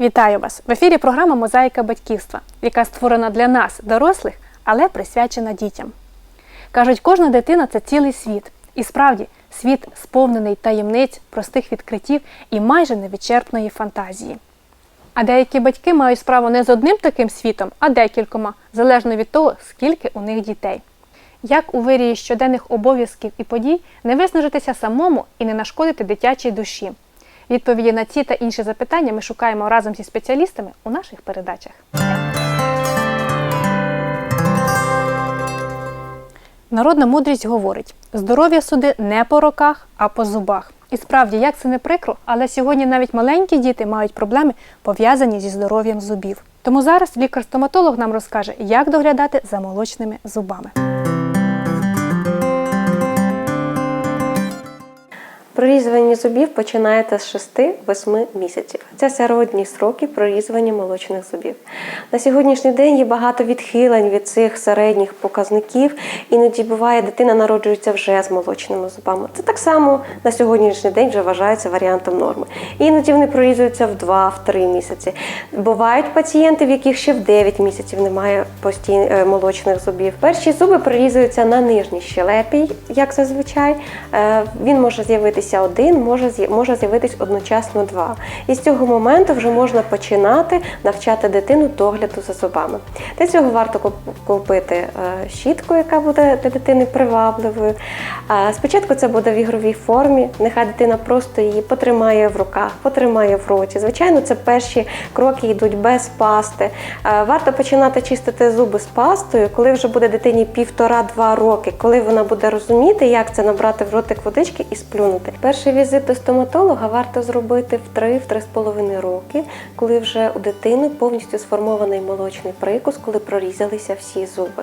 Вітаю вас! В ефірі програма Мозаїка батьківства, яка створена для нас, дорослих, але присвячена дітям. Кажуть, кожна дитина це цілий світ. І справді, світ сповнений таємниць, простих відкриттів і майже невичерпної фантазії. А деякі батьки мають справу не з одним таким світом, а декількома, залежно від того, скільки у них дітей. Як у вирії щоденних обов'язків і подій не виснажитися самому і не нашкодити дитячій душі? Відповіді на ці та інші запитання ми шукаємо разом зі спеціалістами у наших передачах. Народна мудрість говорить: здоров'я суди не по роках, а по зубах. І справді, як це не прикро, але сьогодні навіть маленькі діти мають проблеми, пов'язані зі здоров'ям зубів. Тому зараз лікар-стоматолог нам розкаже, як доглядати за молочними зубами. Прорізування зубів починаєте з 6-8 місяців. Це середні сроки прорізування молочних зубів. На сьогоднішній день є багато відхилень від цих середніх показників. Іноді буває, дитина народжується вже з молочними зубами. Це так само на сьогоднішній день вже вважається варіантом норми. Іноді вони прорізуються в 2-3 місяці. Бувають пацієнти, в яких ще в 9 місяців немає постійно е, молочних зубів. Перші зуби прорізуються на нижній щелепі, як зазвичай. Е, Він може з'явитися один, може може з'явитись одночасно два. І з цього моменту вже можна починати навчати дитину догляду за зубами. Для цього варто купити е, щітку, яка буде для дитини привабливою. Спочатку це буде в ігровій формі. Нехай дитина просто її потримає в руках, потримає в роті. Звичайно, це перші кроки йдуть без пасти. Е, Варто починати чистити зуби з пастою, коли вже буде дитині півтора-два роки, коли вона буде розуміти, як це набрати в ротик водички і сплюнути. Перший візит до стоматолога варто зробити в 3-3,5 роки, коли вже у дитини повністю сформований молочний прикус, коли прорізалися всі зуби.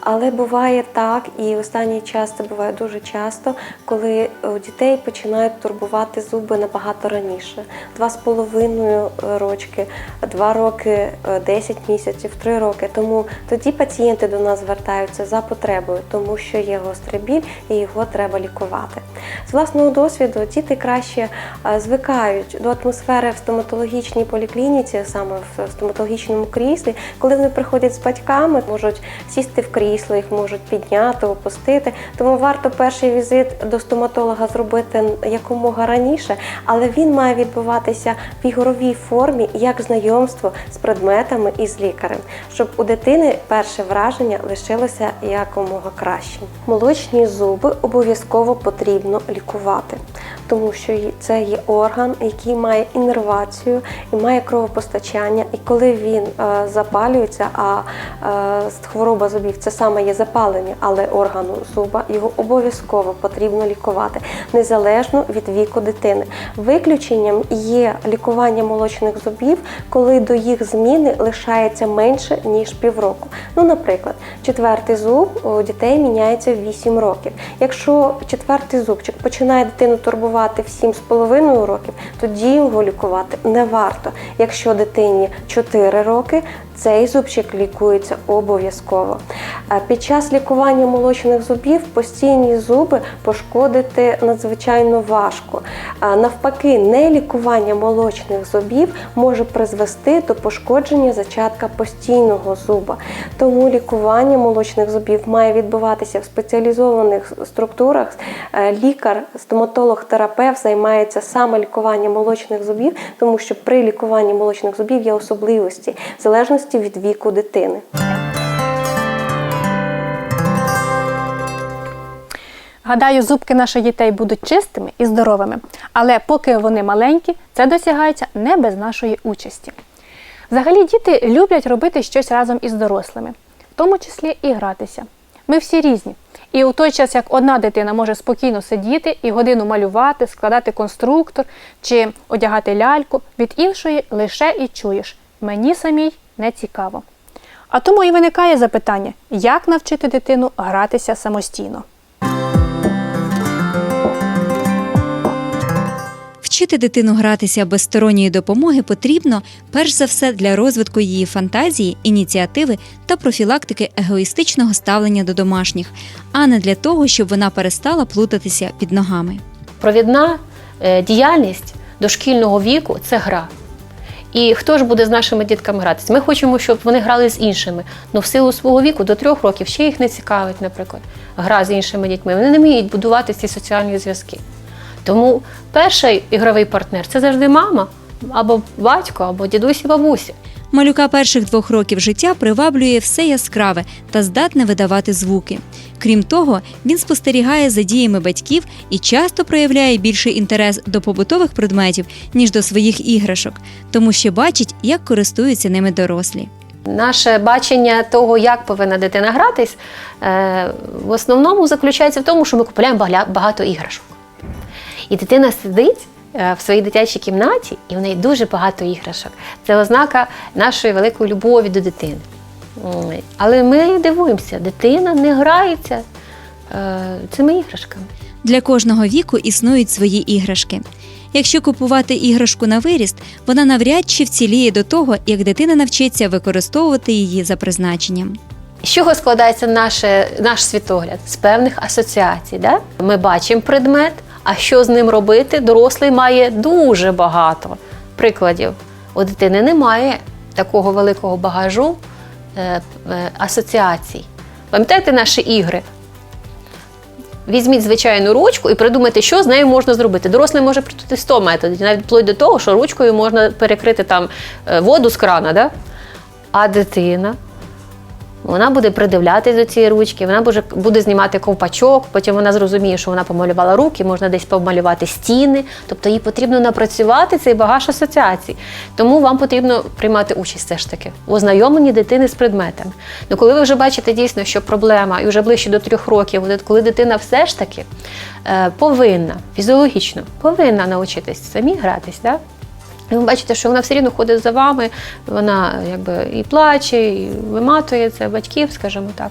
Але буває так, і останній час це буває дуже часто, коли у дітей починають турбувати зуби набагато раніше. Два з половиною рочки, два роки, е, 10 місяців, три роки. Тому тоді пацієнти до нас звертаються за потребою, тому що є гострий біль і його треба лікувати. З власного досвіду діти краще е, звикають до атмосфери в стоматологічній поліклініці, саме в стоматологічному кріслі, коли вони приходять з батьками, можуть сісти в крісло, їх можуть підняти, опустити. Тому варто перший візит до стоматолога зробити якомога раніше, але він має відбуватися в ігровій формі як знайомство з предметами і з лікарем, щоб у дитини перше враження лишилося якомога кращим. Молочні зуби обов'язково потрібно лікувати, працювати тому що це є орган, який має іннервацію і має кровопостачання. І коли він е, запалюється, а е, хвороба зубів це саме є запалення, але органу зуба його обов'язково потрібно лікувати незалежно від віку дитини. Виключенням є лікування молочних зубів, коли до їх зміни лишається менше ніж півроку. Ну, наприклад, четвертий зуб у дітей міняється в 8 років. Якщо четвертий зубчик починає дитину турбувати в 7,5 років, тоді його лікувати не варто. Якщо дитині 4 роки, цей зубчик лікується обов'язково. Під час лікування молочних зубів постійні зуби пошкодити надзвичайно важко. Навпаки, не лікування молочних зубів може призвести до пошкодження зачатка постійного зуба. Тому лікування молочних зубів має відбуватися в спеціалізованих структурах. Е, Лікар, стоматолог, терапевт займається саме лікуванням молочних зубів, тому що при лікуванні молочних зубів є особливості в залежності від віку дитини. Гадаю, зубки наших дітей будуть чистими і здоровими, але поки вони маленькі, це досягається не без нашої участі. Взагалі, діти люблять робити щось разом із дорослими, в тому числі і гратися. Ми всі різні. І у той час, як одна дитина може спокійно сидіти і годину малювати, складати конструктор чи одягати ляльку, від іншої лише і чуєш мені самій не цікаво. А тому і виникає запитання, як навчити дитину гратися самостійно. Вчити дитину гратися без сторонньої допомоги потрібно перш за все для розвитку її фантазії, ініціативи та профілактики егоїстичного ставлення до домашніх, а не для того, щоб вона перестала плутатися під ногами. Провідна е, діяльність дошкільного віку це гра. І хто ж буде з нашими дітками гратися? Ми хочемо, щоб вони грали з іншими. Ну, в силу свого віку до трьох років ще їх не цікавить, наприклад, гра з іншими дітьми. Вони не вміють будувати ці соціальні зв'язки. Тому перший ігровий партнер це завжди мама, або батько, або дідусь і бабуся. Малюка перших двох років життя приваблює все яскраве та здатне видавати звуки. Крім того, він спостерігає за діями батьків і часто проявляє більший інтерес до побутових предметів, ніж до своїх іграшок, тому що бачить, як користуються ними дорослі. Наше бачення того, як повинна дитина гратись, е, в основному заключається в тому, що ми купуємо багато іграшок. І дитина сидить в своїй дитячій кімнаті, і в неї дуже багато іграшок. Це ознака нашої великої любові до дитини. Але ми дивуємося, дитина не грається е, цими іграшками. Для кожного віку існують свої іграшки. Якщо купувати іграшку на виріст, вона навряд чи вціліє до того, як дитина навчиться використовувати її за призначенням. З чого складається наше, наш світогляд? З певних асоціацій. Да? Ми бачимо предмет, а що з ним робити? Дорослий має дуже багато прикладів. У дитини немає такого великого багажу е, е, асоціацій. Пам'ятаєте наші ігри? Візьміть звичайну ручку і придумайте, що з нею можна зробити. Дорослий може придумати 100 методів, навіть вплоть до того, що ручкою можна перекрити там е, воду з крана, да? а дитина вона буде придивлятись до цієї ручки, вона буде, буде знімати ковпачок, потім вона зрозуміє, що вона помалювала руки, можна десь помалювати стіни. Тобто їй потрібно напрацювати цей багаж асоціацій. Тому вам потрібно приймати участь все ж таки у ознайомленні дитини з предметами. Ну, коли ви вже бачите дійсно, що проблема, і вже ближче до трьох років, коли дитина все ж таки е, повинна фізіологічно повинна навчитись самі гратись, да? І ви бачите, що вона все рівно ходить за вами, вона якби і плаче, і виматується батьків, скажімо так.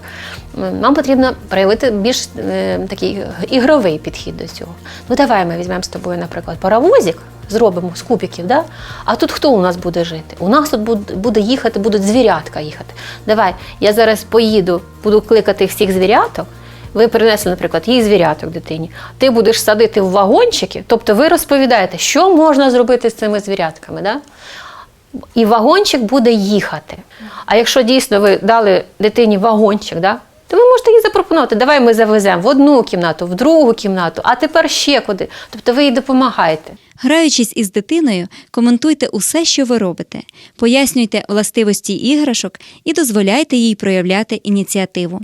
Нам потрібно проявити більш е, такий ігровий підхід до цього. Ну давай ми візьмемо з тобою, наприклад, паровозик, зробимо з кубиків, да? а тут хто у нас буде жити? У нас тут буд- буде їхати, будуть звірятка їхати. Давай, я зараз поїду, буду кликати всіх звіряток. Ви принесли, наприклад, їй звіряток дитині. Ти будеш садити в вагончики, тобто ви розповідаєте, що можна зробити з цими звірятками. Да? І вагончик буде їхати. А якщо дійсно ви дали дитині вагончик, да? то ви можете їй запропонувати, давай ми завеземо в одну кімнату, в другу кімнату, а тепер ще куди. Тобто ви їй допомагаєте. Граючись із дитиною, коментуйте усе, що ви робите, пояснюйте властивості іграшок і дозволяйте їй проявляти ініціативу.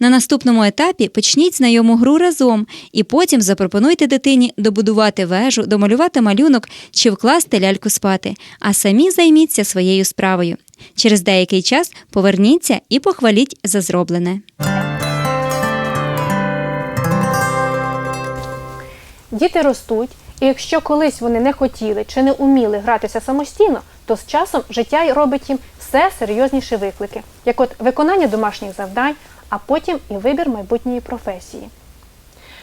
На наступному етапі почніть знайому гру разом і потім запропонуйте дитині добудувати вежу, домалювати малюнок чи вкласти ляльку спати, а самі займіться своєю справою. Через деякий час поверніться і похваліть за зроблене. Діти ростуть, і якщо колись вони не хотіли чи не уміли гратися самостійно, то з часом життя й робить їм все серйозніші виклики, як от виконання домашніх завдань, а потім і вибір майбутньої професії.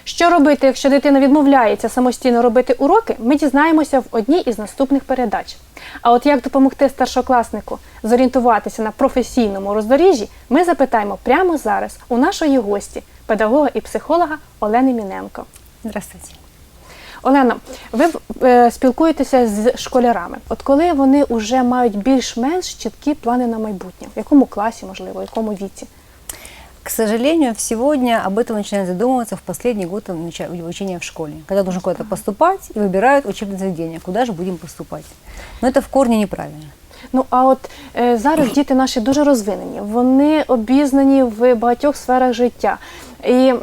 Що робити, якщо дитина відмовляється самостійно робити уроки, ми дізнаємося в одній із наступних передач. А от як допомогти старшокласнику зорієнтуватися на професійному роздоріжжі, ми запитаємо прямо зараз у нашої гості, педагога і психолога Олени Міненко. Здравствуйте. Олена, ви е, спілкуєтеся з школярами. От коли вони вже мають більш-менш чіткі плани на майбутнє, в якому класі, можливо, в якому віці? К сожалению, сегодня об этом начинают задумываться в последний год нача- обучения в школе. Когда нужно куда-то поступать и выбирают учебное заведение, куда же будем поступать. Но это в корне неправильно. Ну а от е, зараз діти наші дуже розвинені, вони обізнані в багатьох сферах життя. І м,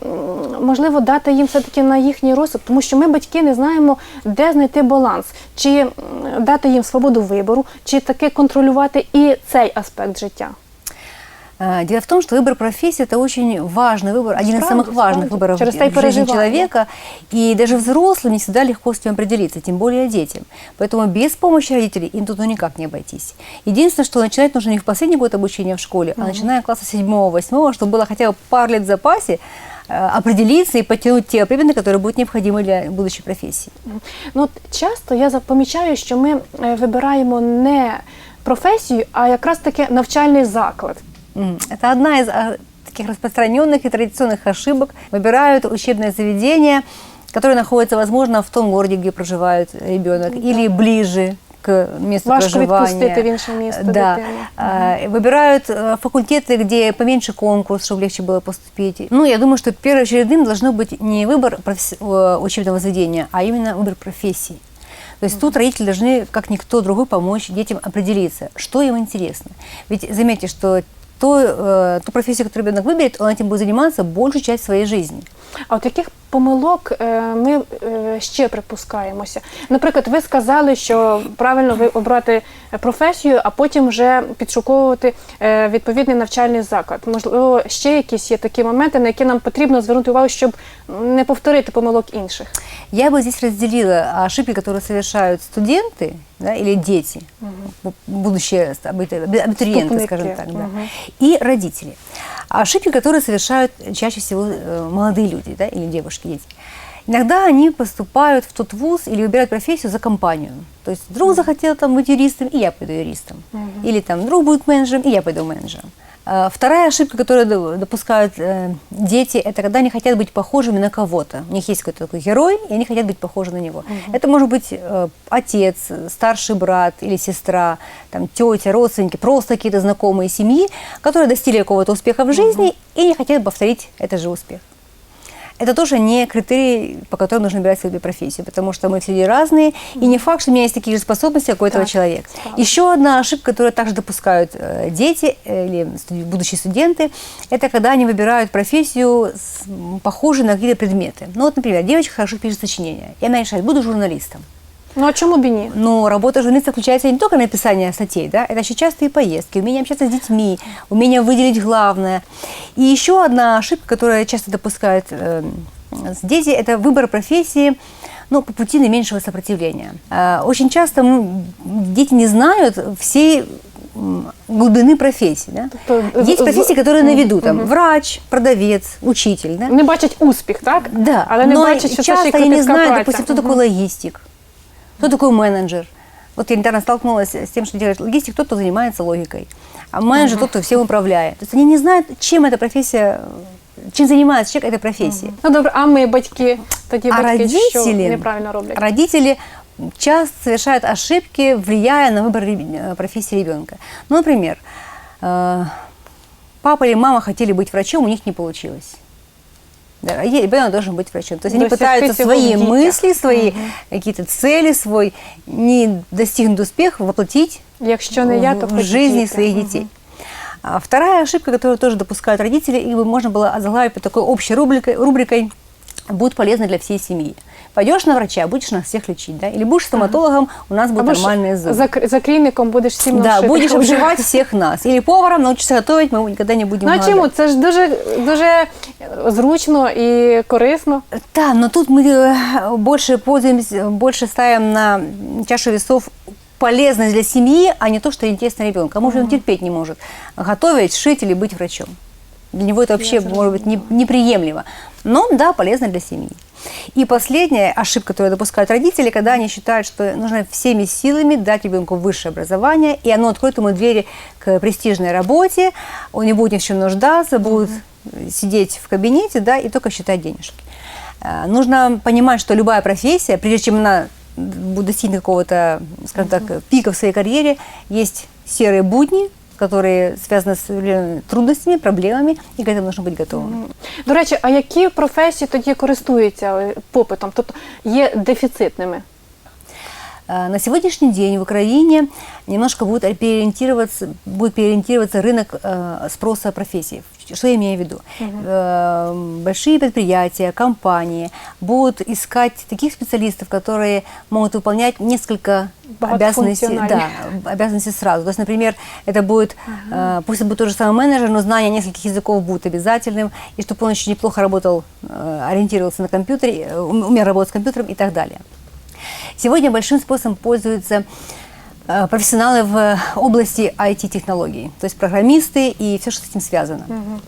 можливо дати їм все-таки на їхній розсуд, тому що ми, батьки, не знаємо, де знайти баланс, чи м, дати їм свободу вибору, чи таки контролювати і цей аспект життя. А, Дело в том, что выбор профессии – это очень важный выбор, один из Справді, самых важных справді. выборов Через в те й жизни переживання. человека. И даже взрослым не всегда легко с этим определиться, тем более детям. Поэтому без помощи родителей им тут ну никак не обойтись. Единственное, что начинать нужно не в последний год обучения в школе, а начиная класса 7-8, чтобы было хотя бы пару лет в запасе, э, определиться и потянуть те предметы, которые будут необходимы для будущей профессии. Ну, от часто я за- помічаю, що ми е, вибираємо не професію, а якраз таки навчальний заклад. М, Это одна из а, таких распространенных и традиционных ошибок. Выбирают учебное заведение, которое находится, возможно, в том городе, где проживает ребенок, или ближе к месту Важко проживания. відпустити в інше місто Да. дитину. А, Выбирают э, факультеты, где поменьше конкурс, чтобы легче было поступить. Ну, я думаю, что первоочередным должно быть не выбор професс- э, учебного заведения, а именно выбор профессии. То есть тут родители должны, как никто другой, помочь детям определиться, что им интересно. Ведь заметьте, что то, э, ту профессию, которую ребенок выберет, он этим будет заниматься большую часть своей жизни. А от яких помилок е, ми е, ще припускаємося? Наприклад, ви сказали, що правильно ви обрати професію, а потім вже підшуковувати е, відповідний навчальний заклад. Можливо, ще якісь є такі моменти, на які нам потрібно звернути увагу, щоб не повторити помилок інших. Я бы здесь разделила ошибки, которые совершают студенты да, или дети, бу- будущие абиту- абитуриенты, Вступники, скажем так, да, мгм. и родители. А ошибки, которые совершают чаще всего э, молодые люди да, или девушки, дети. Иногда они поступают в тот вуз или выбирают профессию за компанию. То есть друг захотел там быть юристом, и я пойду юристом. Или там друг будет менеджером, и я пойду менеджером. А, Вторая ошибка, которую до- допускают э, дети, это когда они хотят быть похожими на кого-то. У них есть какой-то такой герой, и они хотят быть похожи на него. Это может быть э, отец, старший брат или сестра, там, тетя, родственники, просто какие-то знакомые семьи, которые достигли какого-то успеха в жизни и не хотят повторить этот же успех. Это тоже не критерий, по которым нужно выбирать себе профессию, потому что мы люди разные, и не факт, что у меня есть такие же способности, как у этого человека. Еще одна ошибка, которую также допускают э, дети э, или будущие студенты, это когда они выбирают профессию, похожую на какие-то предметы. Ну вот, например, девочка хорошо пишет сочинения, и она решает, буду журналистом. Ну а чому б і ні? Но работа журналиста включается не только в написание статей, да, это еще частые поездки, умение общаться с детьми, умение выделить главное. И еще одна ошибка, которая часто допускают э, с дети, это выбор профессии ну, по пути наименьшего сопротивления. А, Очень часто м, дети не знают всей м, глубины профессий. Да? Тобто, Есть з- профессии, которые на виду, там, врач, продавец, учитель. Да? Не бачать успіх, так? Да, Але не но бачать, що це ще й часто я не кропітка знаю, праця. допустим, кто Мгм. такой логистик, кто такой менеджер. Вот я недавно столкнулась с тем, что делает логистик, тот, кто занимается логикой, а менеджер тот, кто всем управляет. То есть они не знают, чем эта профессия, чем занимается человек этой профессии. Ну добре, а ми батьки, тоді А батьки родители, неправильно роблять? родители часто совершают ошибки, влияя на выбор э, профессии ребенка. Ну, например, э, папа или мама хотели быть врачом, у них не получилось. Да, и ребенок должен быть врачом. То есть они То есть пытаются всего свои в детях. мысли, свои какие-то цели, свой не достигнут успех воплотить Якщо не я, то в хоч жизни діти. своих детей. А вторая ошибка, которую тоже допускают родители, и бы можно было озаглавить под такой общей рубрикой, рубрикой будет полезно для всей семьи. Пойдешь на врача, будешь нас всех лечить, да? Или будешь стоматологом, у нас будут Або ж нормальные зубы. за, за кліником будеш всім Да, навшити. будешь обживать всех нас. Или поваром научишься готовить, мы никогда не будем Ну а голодать. чому? Це ж дуже, дуже зручно і корисно. Да, но тут мы э, больше пользуемся, больше ставим на чашу весов полезность для семьи, а не то, что интересно ребенку. А может, он терпеть не может готовить, шить или быть врачом. Для него это вообще может быть не- неприемлемо. Но да, полезно для семьи. И последняя ошибка, которую допускают родители, когда они считают, что нужно всеми силами дать ребенку высшее образование, и оно откроет ему двери к престижной работе, он не будет ни в чем нуждаться, будет сидеть в кабинете, да, и только считать денежки. Э, Нужно понимать, что любая профессия, прежде чем она будет достигнуть какого-то, скажем так, пика в своей карьере, есть серые будни, которые связаны с определенными трудностями, проблемами, и к этому нужно быть готовым. До речі, а які професії тоді користуються е, попитом, тобто є дефіцитними? Э, На сегодняшний день в Украине немножко будет переориентироваться, будет переориентироваться рынок э, спроса профессий. Что я имею в виду? Э, большие предприятия, компании будут искать таких специалистов, которые могут выполнять несколько обязанностей, да, обязанностей сразу. То есть, например, это будет, э, пусть это будет тот же самый менеджер, но знание нескольких языков будет обязательным, и чтобы он еще неплохо работал, ориентировался на компьютере, ум- умел работать с компьютером и так далее. Сегодня большим способом пользуются э, профессионалы в области IT-технологий, то есть программисты и все, что с этим связано. А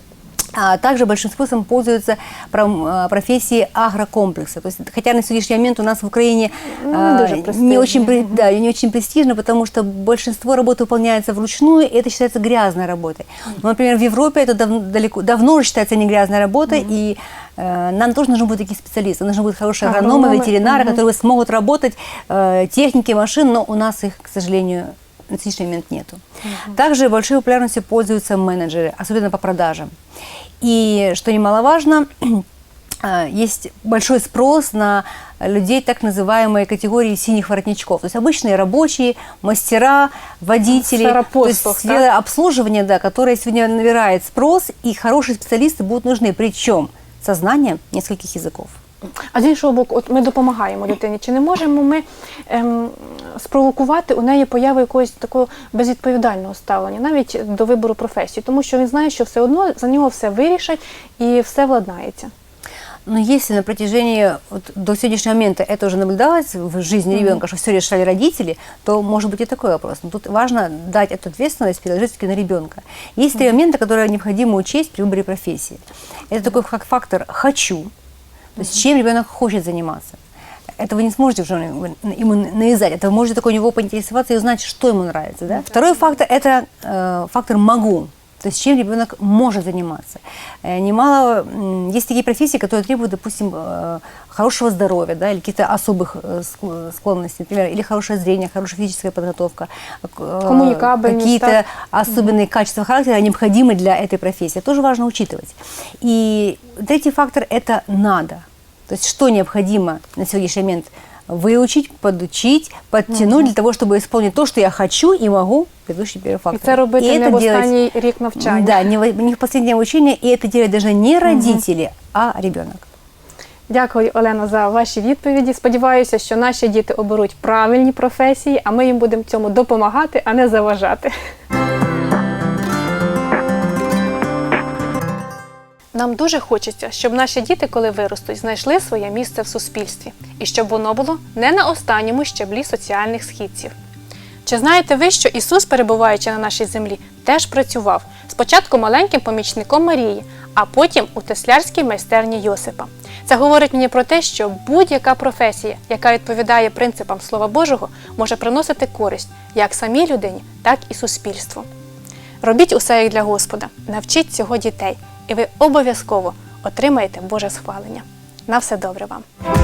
Также большим спросом пользуются а, профессии агрокомплекса. То есть, хотя на сегодняшний момент у нас в Украине Ну, а, не очень, да, не очень престижно, потому что большинство работы выполняется вручную, и это считается грязной работой. Ну, например, в Европе это дав- далеко, давно уже считается не грязной работой, и э, нам тоже нужны будут такие специалисты, нужны будут хорошие агрономы, Агрономы, ветеринары, мгм. которые смогут работать э, техники машин, но у нас их, к сожалению, на сегодняшний момент нету. Также большой популярностью пользуются менеджеры, особенно по продажам. И, что немаловажно, э, есть большой спрос на людей так называемой категории синих воротничков. То есть обычные рабочие, мастера, водители. То есть да? сфера обслуживания, да, которая сегодня набирает спрос, и хорошие специалисты будут нужны. Причем со знанием нескольких языков. А з іншого боку, от ми допомагаємо дитині. Чи не можемо ми ем, спровокувати у неї появу якогось такого безвідповідального ставлення, навіть до вибору професії, тому що він знає, що все одно за нього все вирішать і все владнається. Но если на протяжении вот, до сегодняшнего момента это уже наблюдалось в жизни ребенка, что все решали родители, то может быть и такой вопрос. Но тут важно дать эту ответственность переложить все-таки на ребенка. Есть три момента, которые необходимо учесть при выборе профессии. Это такой как фактор «хочу», то есть чем ребенок хочет заниматься. Это вы не сможете уже ему навязать, это вы можете только у него поинтересоваться и узнать, что ему нравится. Да? Второй фактор – это э, фактор «могу». То есть чем ребенок может заниматься. Э, Немало есть такие профессии, которые требуют, допустим, э, хорошего здоровья, да, или каких-то особых э, ск- склонностей, например, или хорошее зрение, хорошая физическая подготовка, какие-то особенные качества характера необходимы для этой профессии. Тоже важно учитывать. И третий фактор – это надо. То есть что необходимо на сегодняшний момент выучить, подучить, подтянуть для того, чтобы исполнить то, что я хочу и могу, предыдущий первый І фактор. це робити И не это в делать- останній рік навчання. Да, не в, не в последнее обучение, и это делает даже не родители, а ребенок. Дякую, Олена, за ваші відповіді. Сподіваюся, що наші діти оберуть правильні професії, а ми їм будемо цьому допомагати, а не заважати. Нам дуже хочеться, щоб наші діти, коли виростуть, знайшли своє місце в суспільстві і щоб воно було не на останньому щаблі соціальних східців. Чи знаєте ви, що Ісус, перебуваючи на нашій землі, теж працював спочатку маленьким помічником Марії, а потім у теслярській майстерні Йосипа. Це говорить мені про те, що будь-яка професія, яка відповідає принципам Слова Божого, може приносити користь як самій людині, так і суспільству. Робіть усе як для Господа, навчіть цього дітей, і ви обов'язково отримаєте Боже схвалення. На все добре вам!